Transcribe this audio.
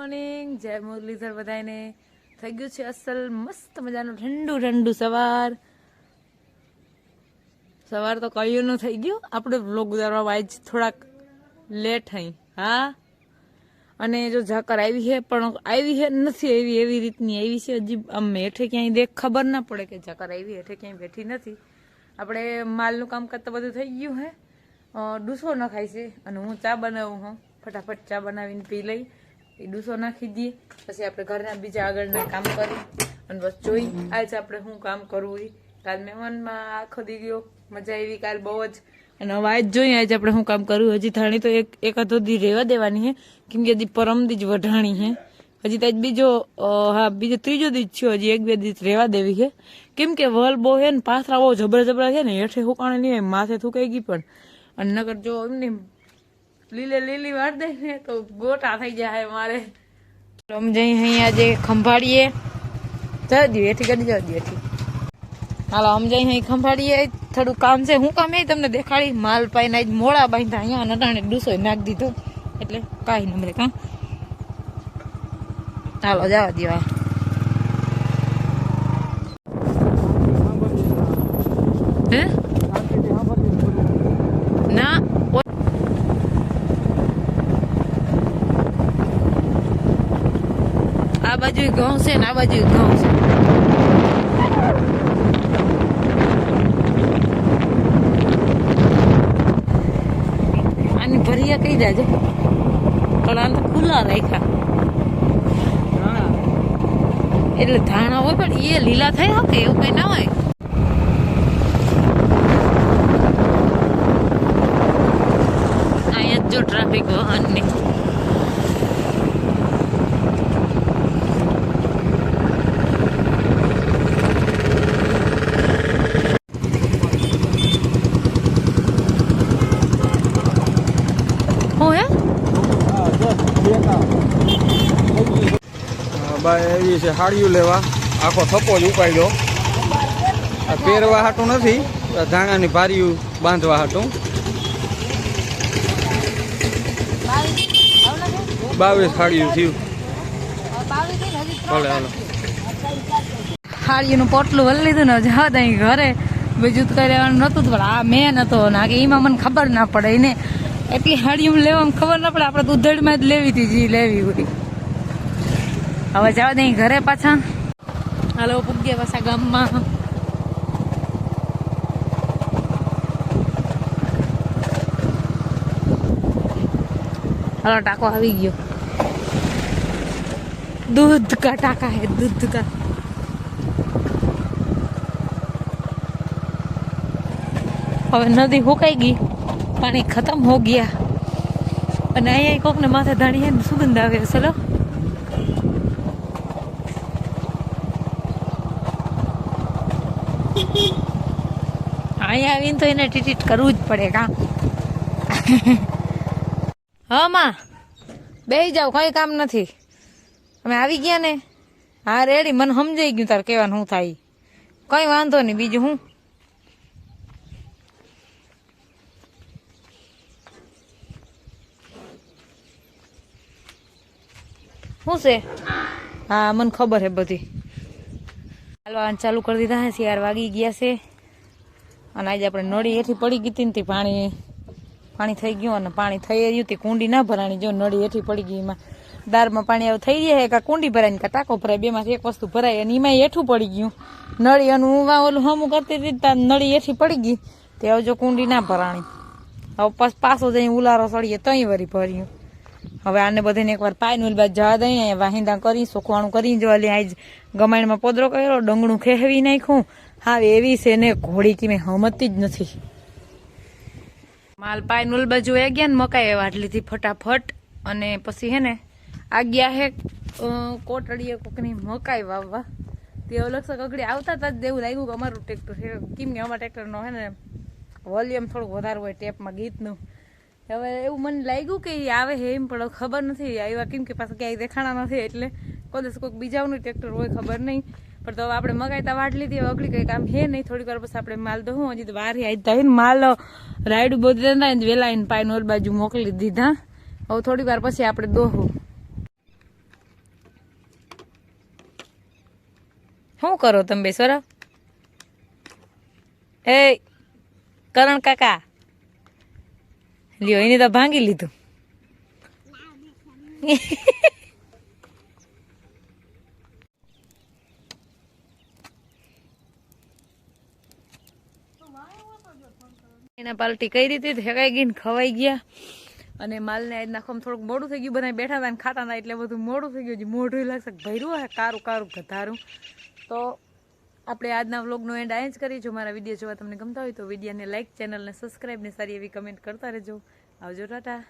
Morning જય મુરલીધર બધાને થઈ ગયું છે અસલ મસ્ત મજાનું ઠંડુ ઠંડુ સવાર. સવાર તો કયું નું થઈ ગયું? આપણે વ્લોગ ઉતારવા આજ થોડાક લેટ થઈ હા? અને જો ઝાકર આવી છે પણ આવી છે નથી એવી એવી રીતની આવી છે. હજી આમ હેઠે ક્યાંય દેખ ખબર ના પડે કે ઝાકર આવી, હેઠે ક્યાંય બેઠી નથી. આપણે માલનું કામ કરતા બધું થઈ ગયું હે. ડૂસો ડૂસો નખાય છે અને હું ચા બનાવું હું. ફટાફટ ચા બનાવીને પી લઈ. એ ડૂસો નાખી દઈએ. પછી આપણે ઘરના બીજા આગળના કામ કરી અને બસ જોઈ, આજે આપણે શું કામ કરવું એ કાલ મહેમાનમાં આખો દી ગયો મજા આવી, કાલ બહુ જ. અને હવે આજ જોઈએ આજે આપણે શું કામ કરવું હજી થાણી તો એક એકાદો દી રહેવા દેવાની છે કેમ કે હજી પરમદી જ વઢાણી છે હજી ત્યાં બીજો હા, બીજો ત્રીજો દી થયો, હજી એક બે દી રહેવા દેવી છે કેમ કે વલ બહુ છે ને, પાથરા બહુ જબરા જબરા છે ને, હેઠે હુકાણે નહીં માથે થૂકાઈ ગઈ પણ. અને નગર જો એમને લીલે લીલી વાર દે ને તો ગોટા થઈ જાય મારે. સમજાઈ અહીંયા જે ખંભાળીએ. જવા દઉં એથી કરી જવા દઉં એથી હાલો સમજાઈ અહીં ખંભાળીએ. થોડું કામ છે. હું કામ એ તમને દેખાડી? માલ પાઈને આજ મોડા બાંધતા અહીંયા નટાણે ડૂસો નાખી દીધો. એટલે કાંઈ નંબરે કાં? ચાલો જવા દેવા હે ના ઓ- આ બાજુ ઘઉં છે ને આ બાજુ ઘઉં છે. આની ભરિયા કઈ દેજો. પણ આને તો ખુલ્લા રાખ્યા. એટલે ધાણા હોય પણ એ લીલા થઈ શકે એવું કઈ ના હોય. અહીંયા જો ટ્રાફિક વાહનની હું હે બા એવી છે હાડિયું લેવા. આખો થપ્પો જ ઉપાડ્યો આ પહેરવા હાટું નથી ધાણાની ભારીયું બાંધવા હાટું. બાવીસ હાડિયું થયું. ભલે હાલો. થાળીનું પોટલું વળી લીધું ને જા દઈ ઘરે. બીજું તો કઈ લેવાનું નતું પણ આ મેન હતો ના કે એમાં મને ખબર ના પડે. એને એટલી હાડીઓ લેવામાં ખબર ના પડે. આપણે દૂધડમાં જ લેવી હતી, જે લેવી હોય. હવે જવા દઈએ ઘરે પાછા. હાલો, પૂગ્યા પાછા ગામમાં. હાલો, ટાકો આવી ગયો. દૂધ કા ટાકા હે, દૂધ કા. હવે નદી હુકાઈ ગઈ, પાણી ખતમ હો ગયા. અને અહીંયા કોકને માથે ધાણી હે સુગંધ આવે ચલો. અહીંયા આવીને તો એને ટીટીટ કરવું જ પડે કા? હા, માં. બેહી જાવ કઈ કામ નથી. અમે આવી ગયા ને. હા, રેડી. મને સમજાઈ ગયું તાર કહેવાનું શું થાય. કઈ વાંધો નહીં, બીજું હું? શું છે? હા, મને ખબર હે બધી. હાલો ચાલુ કરી દીધા હે યાર વાગી ગયા છે. અને આજે આપણે નળી હેઠી પડી ગઈ હતી પાણી પાણી થઈ ગયું અને પાણી થઈ રહ્યું તે કુંડી ના ભરાણી. જો નળી હેઠી પડી ગઈ એમાં દારમાં પાણી આવું થઈ જાય કાં કુંડી ભરાય કા ટાંકો ભરાય બેમાંથી એક વસ્તુ ભરાય અને એમાં હેઠું પડી ગયું. નળી અને હું ઓલું હમું કરતી હતી ત્યાં નળી હેઠી પડી ગઈ. તે હવે જો કુંડી ના ભરાણી. હવે પાછ પાછો જઈને ઉલારો સળીએ તઈ વરી ભર્યું. હવે આને બધાને એકવાર પાયનું બાદ જવા દઈએ વાહિંદા કરી, સુખવાણું કરી જો એટલે આજ ગમાણમાં પોદરો કર્યો ડંગણું ખેહવી નાખ્યું. હા એવી છે ને ઘોડી કે મેં હમતી જ નથી. માલ પાયનુલ બાજુ એ ગયા ને મકાઈ વાટલી હતી ફટાફટ. અને પછી હે ને, આ ગયા હે કોટડીએ કોકની મકાઈ વાવવા. તે અલગ કગડી આવતા હતા જ એવું લાગ્યું કે અમારું ટ્રેક્ટર છે. કેમ કે અમારા ટ્રેક્ટરનો હે ને વોલ્યુમ થોડુંક વધારે હોય ટેપમાં ગીતનું. હવે એવું મને લાગ્યું કે આવે હે એમ, પણ ખબર નથી. આવ્યા કેમ કે પાછા ક્યાંય દેખાણા નથી, એટલે કોઈ કોઈક બીજાઓનું ટ્રેક્ટર હોય ખબર નહીં. પણ તો આપણે મગાઈતા વાટ લીધી અગડી કંઈ કામ છે નહીં. થોડીક વાર પછી આપણે માલ દઉં હજી તો વારી આવી થાય ને માલ. રાઈડ બધા વેલા એને પાઈને ઓલ બાજુ મોકલી દીધા. હવે થોડીક વાર પછી આપણે દોહું. શું કરો તમે બે સર એ કરણ કાકા. લ્યો, એને તો ભાંગી લીધું. એના પાલટી કઈ રીતે ઠેકાઈ ગઈ ને ખવાઈ ગયા. અને માલને આજ નાખવામાં થોડુંક મોડું થઈ ગયું બધા બેઠા હતા ને ખાતા હતા એટલે બધું મોડું થઈ ગયું. મોઢું લાગશે ભર્યું હે, કારું કારું ઘધારું તો આપણે આજના વ્લોગનો એન્ડ આ જ કરી જો મારા વીડિયો જોવા તમને ગમતા હોય તો વિડીયોને લાઇક ચેનલને સબસ્ક્રાઈબને સારી એવી કમેન્ટ કરતા રહેજો. આવજો, ટાટા.